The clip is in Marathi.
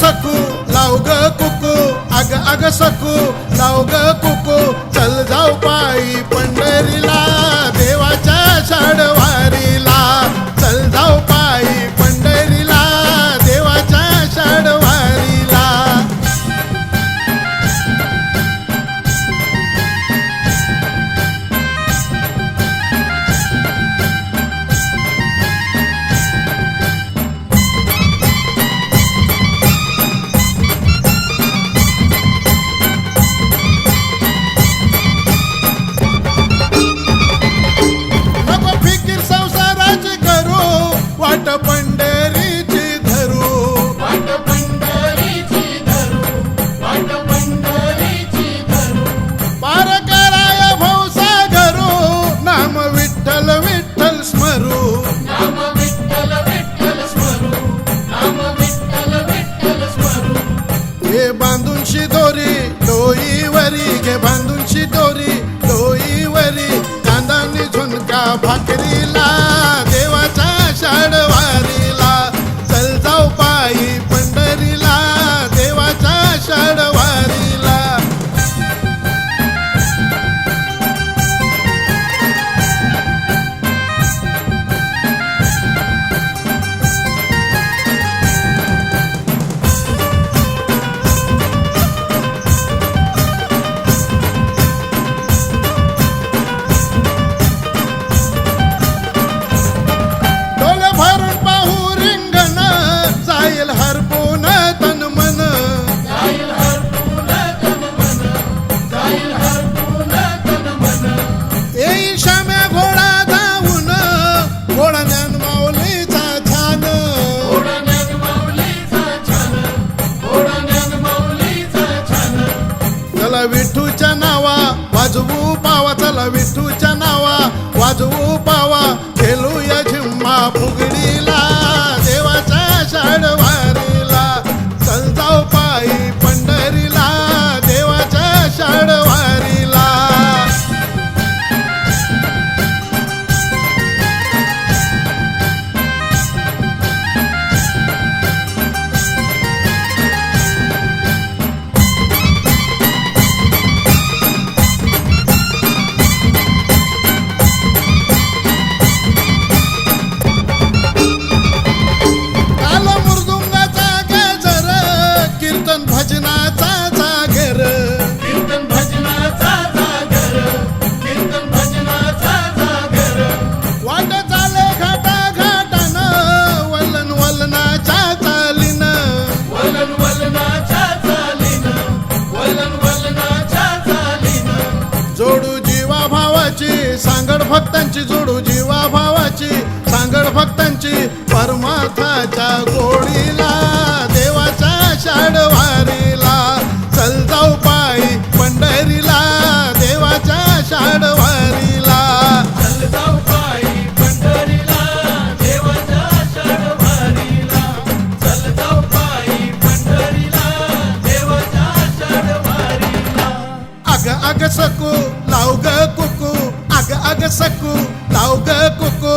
सकू लाव ग कुकू. अग अग सकू लाव ग कुकू. चल जाऊ पायी पण घे बांधूनशी दोरी लोईवरी घे बांधूनशी दोरी लोईवरी कांदानी झुणका भाकरीला. चला विठूच्या नावा वाजवू पावा चला विठूच्या नावा वाजवू पावा खेलूया झिम्मा फुगडीला देवाच्या शाडवारीला चलताव पायी पंढ सांगड भक्तांची जोडू जीवा भावाची. सांगड भक्तांची परमार्थाच्या गोडीला देवाच्या शाडवारीला चल जाऊ पायी पंढरीला देवाच्या शाडवारीला अग अग सकू लाव ग ग सकूं ताऊ ग कुकू